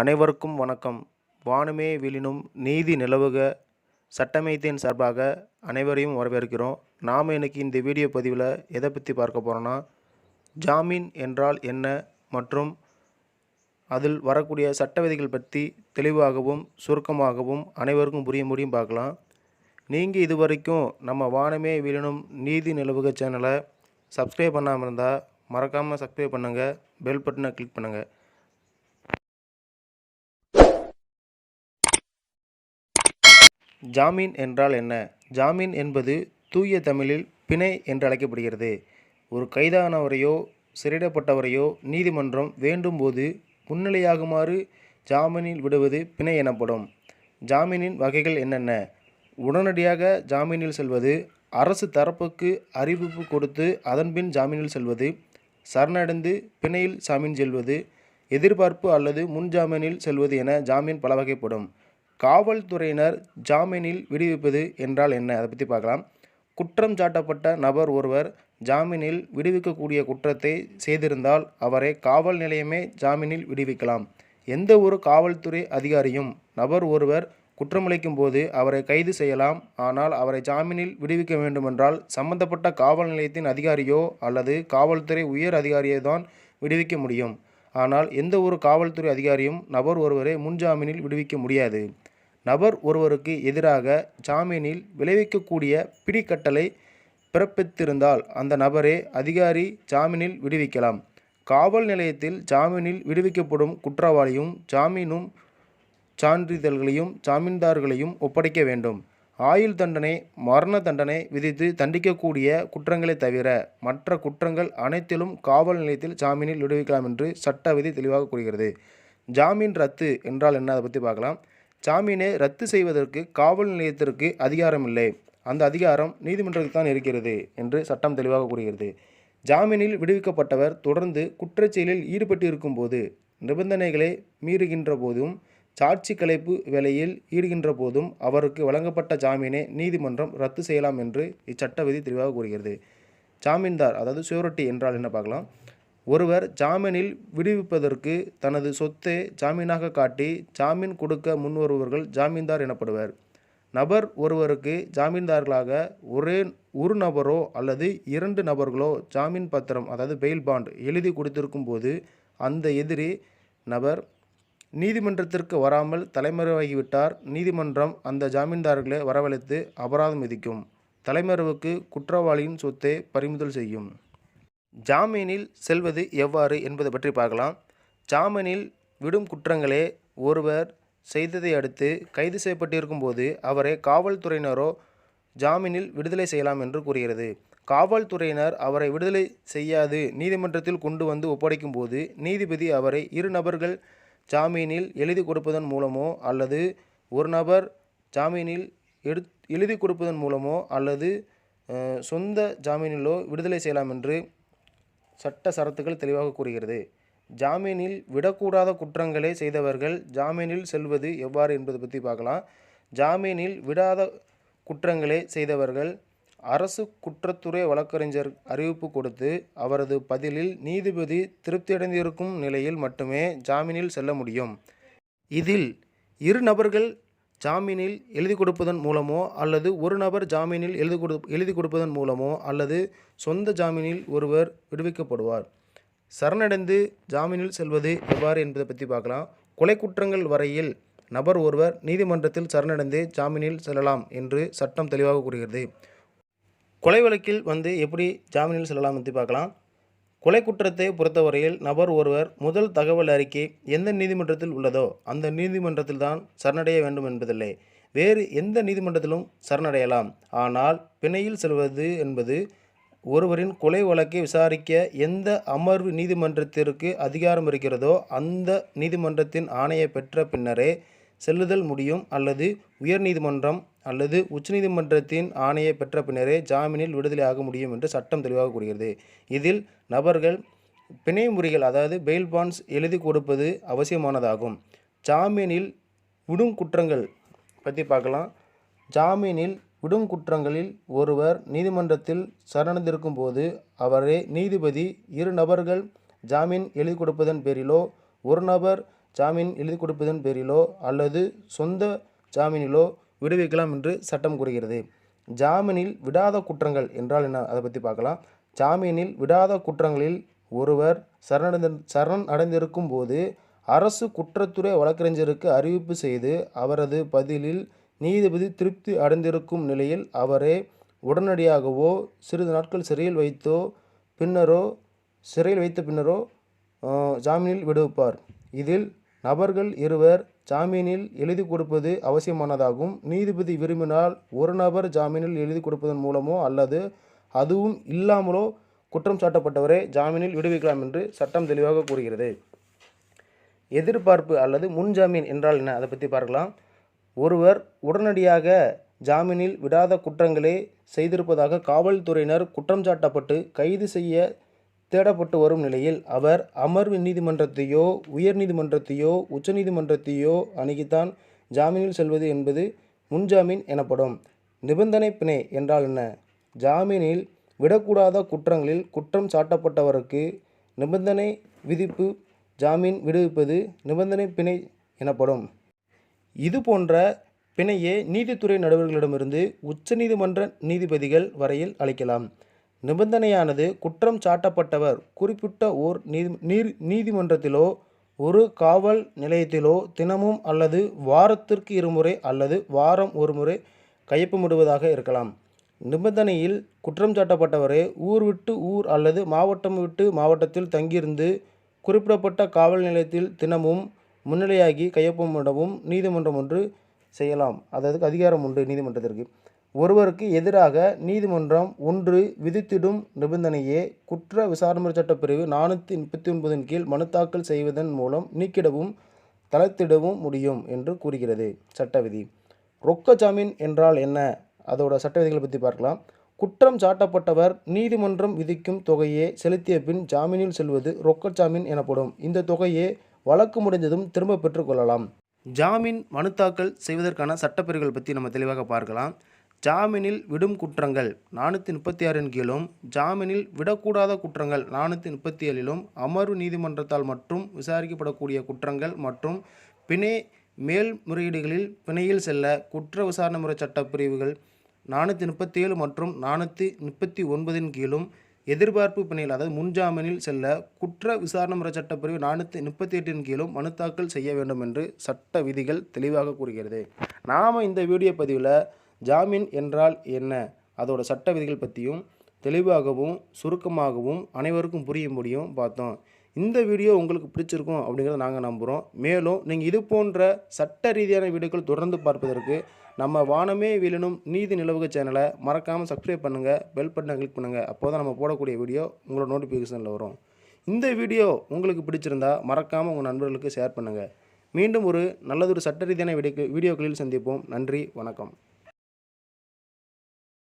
அனைவருக்கும் வணக்கம். வானமே விழினும் நீதி நிலவுக. சட்டமைத்தின் சார்பாக அனைவரையும் வரவேற்கிறோம். நாம் இன்றைக்கி இந்த வீடியோ பதிவில் எதை பற்றி பார்க்க போகிறோன்னா ஜாமீன் என்றால் என்ன மற்றும் அதில் வரக்கூடிய சட்ட விதிகள் பற்றி தெளிவாகவும் சுருக்கமாகவும் அனைவருக்கும் புரிய முடியும் பார்க்கலாம். நீங்கள் இது வரைக்கும் நம்ம வானமே விழினும் நீதி நிலவுக சேனலை சப்ஸ்கிரைப் பண்ணாமல் இருந்தால் மறக்காமல் சப்ஸ்கிரைப் பண்ணுங்கள் பெல் பட்டனை கிளிக் பண்ணுங்கள் ஜாமீன் என்றால் என்ன? ஜாமீன் என்பது தூய தமிழில் பிணை என்று அழைக்கப்படுகிறது. ஒரு கைதானவரையோ சிறையிடப்பட்டவரையோ நீதிமன்றம் வேண்டும்போது முன்னிலையாகுமாறு ஜாமீனில் விடுவது பிணை எனப்படும். ஜாமீனின் வகைகள் என்னென்ன? உடனடியாக ஜாமீனில் செல்வது அரசு தரப்புக்கு அறிவிப்பு கொடுத்து அதன்பின் ஜாமீனில் செல்வது சரணடைந்து பிணையில் ஜாமீன் செல்வது எதிர்பார்ப்பு அல்லது முன்ஜாமீனில் செல்வது என ஜாமீன் பல வகைப்படும் காவல்துறையினர் ஜாமீனில் விடுவிப்பது என்றால் என்ன? அதை பற்றி பார்க்கலாம். குற்றம் சாட்டப்பட்ட நபர் ஒருவர் ஜாமீனில் விடுவிக்கக்கூடிய குற்றத்தை செய்திருந்தால் அவரை காவல் நிலையமே ஜாமீனில் விடுவிக்கலாம். எந்த ஒரு காவல்துறை அதிகாரியும் நபர் ஒருவர் குற்றமளிக்கும் போது அவரை கைது செய்யலாம். ஆனால் அவரை ஜாமீனில் விடுவிக்க வேண்டுமென்றால் சம்பந்தப்பட்ட காவல் நிலையத்தின் அதிகாரியோ அல்லது காவல்துறை உயர் அதிகாரியோ தான் விடுவிக்க முடியும். ஆனால் எந்த ஒரு காவல்துறை அதிகாரியும் நபர் ஒருவரை முன்ஜாமீனில் விடுவிக்க முடியாது. நபர் ஒருவருக்கு எதிராக ஜாமீனில் விளைவிக்கக்கூடிய பிடிக்கட்டளை பிறப்பித்திருந்தால் அந்த நபரே அதிகாரி ஜாமீனில் விடுவிக்கலாம். காவல் நிலையத்தில் ஜாமீனில் விடுவிக்கப்படும் குற்றவாளியும் ஜாமீனும் சான்றிதழ்களையும் ஜாமீன்தார்களையும் ஒப்படைக்க வேண்டும். ஆயுள் தண்டனை மரண தண்டனை விதித்து தண்டிக்கக்கூடிய குற்றங்களை தவிர மற்ற குற்றங்கள் அனைத்திலும் காவல் நிலையத்தில் ஜாமீனில் விடுவிக்கலாம் என்று சட்ட விதி தெளிவாக கூறுகிறது. ஜாமீன் ரத்து என்றால் என்ன? அதை பற்றி பார்க்கலாம். ஜாமீனை ரத்து செய்வதற்கு காவல் நிலையத்திற்கு அதிகாரம் இல்லை அந்த அதிகாரம் நீதிமன்றத்தில் தான் இருக்கிறது என்று சட்டம் தெளிவாக கூறுகிறது. ஜாமீனில் விடுவிக்கப்பட்டவர் தொடர்ந்து குற்றச்செயலில் ஈடுபட்டு இருக்கும்போது நிபந்தனைகளை மீறுகின்ற போதும் சாட்சி கலைப்பு வேலையில் ஈடுகின்ற போதும் அவருக்கு வழங்கப்பட்ட ஜாமீனை நீதிமன்றம் ரத்து செய்யலாம் என்று இச்சட்ட விதி தெளிவாக கூறுகிறது. ஜாமீன்தார் அதாவது சுவரொட்டி என்றால் என்ன பார்க்கலாம்? ஒருவர் ஜாமீனில் விடுவிப்பதற்கு தனது சொத்தை ஜாமீனாக காட்டி ஜாமீன் கொடுக்க முன்வருபவர்கள் ஜாமீன்தார் எனப்படுவர். நபர் ஒருவருக்கு ஜாமீன்தார்களாக ஒரே ஒரு நபரோ அல்லது இரண்டு நபர்களோ ஜாமீன் பத்திரம் அதாவது பெயில் பாண்ட் எழுதி கொடுத்திருக்கும் போது அந்த எதிரி நபர் நீதிமன்றத்திற்கு வராமல் தலைமறைவாகிவிட்டார். நீதிமன்றம் அந்த ஜாமீன்தார்களை வரவழைத்து அபராதம் விதிக்கும். தலைமறைவுக்கு குற்றவாளியின் சொத்தை பறிமுதல் செய்யும். ஜாமீனில் செல்வது எவ்வாறு என்பது பற்றி பார்க்கலாம். ஜாமீனில் விடும் குற்றங்களே ஒருவர் செய்ததை அடுத்து கைது செய்யப்பட்டிருக்கும் போது அவரை காவல்துறையினரோ ஜாமீனில் விடுதலை செய்யலாம் என்று கூறுகிறது. காவல்துறையினர் அவரை விடுதலை செய்யாது நீதிமன்றத்தில் கொண்டு வந்து ஒப்படைக்கும் போது நீதிபதி அவரை இரு நபர்கள் ஜாமீனில் எழுதி கொடுப்பதன் மூலமோ அல்லது ஒரு நபர் ஜாமீனில் எடு எழுதி கொடுப்பதன் மூலமோ அல்லது சொந்த ஜாமீனிலோ விடுதலை செய்யலாம் என்று சட்ட சரத்துகள் தெளிவாக கூறுகிறது. ஜாமீனில் விடக்கூடாத குற்றங்களை செய்தவர்கள் ஜாமீனில் செல்வது எவ்வாறு என்பது பற்றி பார்க்கலாம். ஜாமீனில் விடாத குற்றங்களை செய்தவர்கள் அரசு குற்றத்துறை வழக்கறிஞர் அறிவிப்பு கொடுத்து அவரது பதிலில் நீதிபதி திருப்தியடைந்திருக்கும் நிலையில் மட்டுமே ஜாமீனில் செல்ல முடியும். இதில் இரு நபர்கள் ஜாமீனில் எழுதி கொடுப்பதன் மூலமோ அல்லது ஒரு நபர் ஜாமீனில் எழுதி கொடு எழுதி கொடுப்பதன் மூலமோ அல்லது சொந்த ஜாமீனில் ஒருவர் விடுவிக்கப்படுவார். சரணடைந்து ஜாமீனில் செல்வது எவ்வாறு என்பதை பற்றி பார்க்கலாம். கொலை குற்றங்கள் வரையில் நபர் ஒருவர் நீதிமன்றத்தில் சரணடைந்து ஜாமீனில் செல்லலாம் என்று சட்டம் தெளிவாக கூறுகிறது. கொலை வழக்கில் வந்து எப்படி ஜாமீனில் செல்லலாம் பற்றி பார்க்கலாம். கொலை குற்றத்தை பொறுத்தவரையில் நபர் ஒருவர் முதல் தகவல் அறிக்கை எந்த நீதிமன்றத்தில் உள்ளதோ அந்த நீதிமன்றத்தில் தான் சரணடைய வேண்டும் என்பதில்லை. வேறு எந்த நீதிமன்றத்திலும் சரணடையலாம். ஆனால் பிணையில் செல்வது என்பது ஒருவரின் கொலை வழக்கை விசாரிக்க எந்த அமர்வு நீதிமன்றத்திற்கு அதிகாரம் இருக்கிறதோ அந்த நீதிமன்றத்தின் ஆணையை பெற்ற பின்னரே செல்லுதல் முடியும் அல்லது உயர்நீதிமன்றம் அல்லது உச்சநீதிமன்றத்தின் ஆணையை பெற்ற பின்னரே ஜாமீனில் விடுதலை ஆக முடியும் என்று சட்டம் தெளிவாக கூறுகிறது. இதில் நபர்கள் பிணை முறைகள் அதாவது பெயில் பாண்ட்ஸ் எழுதி கொடுப்பது அவசியமானதாகும். ஜாமீனில் விடும் குற்றங்கள் பற்றி பார்க்கலாம். ஜாமீனில் விடும் குற்றங்களில் ஒருவர் நீதிமன்றத்தில் சரணந்திருக்கும் போது அவரே நீதிபதி இரு நபர்கள் ஜாமீன் எழுதி கொடுப்பதன் பேரிலோ ஒரு நபர் ஜாமீன் எழுதி கொடுப்பதன் பேரிலோ அல்லது சொந்த ஜாமீனிலோ விடுவிக்கலாம் என்று சட்டம் கூறுகிறது. ஜாமீனில் விடாத குற்றங்கள் என்றால் என்ன? அதை பற்றி பார்க்கலாம். ஜாமீனில் விடாத குற்றங்களில் ஒருவர் சரணடைந்த சரண் அடைந்திருக்கும் போது அரசு குற்றத்துறை வழக்கறிஞருக்கு அறிவிப்பு செய்து அவரது பதிலில் நீதிபதி திருப்தி அடைந்திருக்கும் நிலையில் அவரை உடனடியாகவோ சிறிது நாட்கள் சிறையில் வைத்தோ பின்னரோ சிறையில் வைத்த பின்னரோ ஜாமீனில் விடுவிப்பார். இதில் நபர்கள் இருவர் ஜாமீனில் எழுதி கொடுப்பது அவசியமானதாகும். நீதிபதி விரும்பினால் ஒரு நபர் ஜாமீனில் எழுதி கொடுப்பதன் மூலமோ அல்லது அதுவும் இல்லாமலோ குற்றம் சாட்டப்பட்டவரை ஜாமீனில் விடுவிக்கலாம் என்று சட்டம் தெளிவாக கூறுகிறது. எதிர்பார்ப்பு அல்லது முன்ஜாமீன் என்றால் என்ன? அதை பற்றி பார்க்கலாம். ஒருவர் உடனடியாக ஜாமீனில் விடாத குற்றங்களே செய்திருப்பதாக காவல்துறையினர் குற்றம் சாட்டப்பட்டு கைது செய்ய தேடப்பட்டு வரும் நிலையில் அவர் அமர்வு நீதிமன்றத்தையோ உயர்நீதிமன்றத்தையோ உச்சநீதிமன்றத்தையோ அணுகித்தான் ஜாமீனில் செல்வது என்பது முன்ஜாமீன் எனப்படும். நிபந்தனை பிணை என்றால் என்ன? ஜாமீனில் விடக்கூடாத குற்றங்களில் குற்றம் சாட்டப்பட்டவருக்கு நிபந்தனை விதிப்பு ஜாமீன் விடுவிப்பது நிபந்தனை பிணை எனப்படும். இது போன்ற பிணையை நீதித்துறை நடுவர்களிடமிருந்து உச்சநீதிமன்ற நீதிபதிகள் வரையில் அளிக்கலாம். நிபந்தனையானது குற்றம் சாட்டப்பட்டவர். குறிப்பிட்ட ஓர் நீதி நீர் நீதிமன்றத்திலோ ஒரு காவல் நிலையத்திலோ தினமும் அல்லது வாரத்திற்கு இருமுறை அல்லது வாரம் ஒரு முறை கையொப்பமிடுவதாக இருக்கலாம். நிபந்தனையில் குற்றம் சாட்டப்பட்டவரே ஊர் விட்டு ஊர் அல்லது மாவட்டம் விட்டு மாவட்டத்தில் தங்கியிருந்து குறிப்பிடப்பட்ட காவல் நிலையத்தில் தினமும் முன்னிலையாகி கையொப்பமிடவும் நீதிமன்றம் ஒன்று செய்யலாம். அதாவது அதிகாரம் உண்டு நீதிமன்றத்திற்கு. ஒருவருக்கு எதிராக நீதிமன்றம் ஒன்று விதித்திடும் நிபந்தனையே குற்ற விசாரணை சட்டப்பிரிவு நானூற்றி முப்பத்தி ஒன்பதின் கீழ் மனு தாக்கல் செய்வதன் மூலம் நீக்கிடவும் தளர்த்திடவும் முடியும் என்று கூறுகிறது சட்ட விதி ரொக்க ஜாமீன் என்றால் என்ன? அதோட சட்ட விதிகளை பற்றி பார்க்கலாம். குற்றம் சாட்டப்பட்டவர் நீதிமன்றம் விதிக்கும் தொகையை செலுத்திய பின் ஜாமீனில் செல்வது ரொக்க ஜாமீன் எனப்படும். இந்த தொகையை வழக்கு முடிந்ததும் திரும்ப பெற்றுக்கொள்ளலாம் ஜாமீன் மனு தாக்கல் செய்வதற்கான சட்டப்பிரிவுகள் பற்றி நம்ம தெளிவாக பார்க்கலாம். ஜாமீனில் விடும் குற்றங்கள் நானூற்றி முப்பத்தி ஆறின் கீழும் ஜாமீனில் விடக்கூடாத குற்றங்கள் நானூற்றி முப்பத்தி ஏழிலும் அமர்வு நீதிமன்றத்தால் மட்டும் விசாரிக்கப்படக்கூடிய குற்றங்கள் மற்றும் பிணை மேல்முறையீடுகளில் பிணையில் செல்ல குற்ற விசாரணை முறை சட்டப்பிரிவுகள் நானூற்றி முப்பத்தி ஏழு மற்றும் நானூற்றி முப்பத்தி ஒன்பதின் கீழும் எதிர்பார்ப்பு பிணையில் அதாவது முன்ஜாமீனில் செல்ல குற்ற விசாரணை முறை சட்டப்பிரிவு நானூற்றி முப்பத்தி எட்டின் கீழும் மனு தாக்கல் செய்ய வேண்டும் என்று சட்ட விதிகள் தெளிவாக கூறுகிறது. நாம் இந்த வீடியோ பதிவில் ஜாமீன் என்றால் என்ன? அதோட சட்ட விதிகள் பற்றியும் தெளிவாகவும் சுருக்கமாகவும் அனைவருக்கும் புரியும்படியும் பார்த்தோம். இந்த வீடியோ உங்களுக்கு பிடிச்சிருக்கும் அப்படிங்கிறத நாங்கள் நம்புகிறோம் மேலும் நீங்கள் இது போன்ற சட்ட ரீதியான வீடியோக்கள் தொடர்ந்து பார்ப்பதற்கு நம்ம வானமே வீழனும் நீதி நிலவுக சேனலை மறக்காமல் சப்ஸ்கிரைப் பண்ணுங்கள் பெல் பட்டனை கிளிக் பண்ணுங்கள் அப்போ தான் நம்ம போடக்கூடிய வீடியோ உங்களோட நோட்டிஃபிகேஷனில் வரும். இந்த வீடியோ உங்களுக்கு பிடிச்சிருந்தா மறக்காமல் உங்கள் நண்பர்களுக்கு ஷேர் பண்ணுங்கள் மீண்டும் ஒரு நல்லதொரு சட்ட ரீதியான வீடியோ வீடியோக்களில் சந்திப்போம். நன்றி வணக்கம்.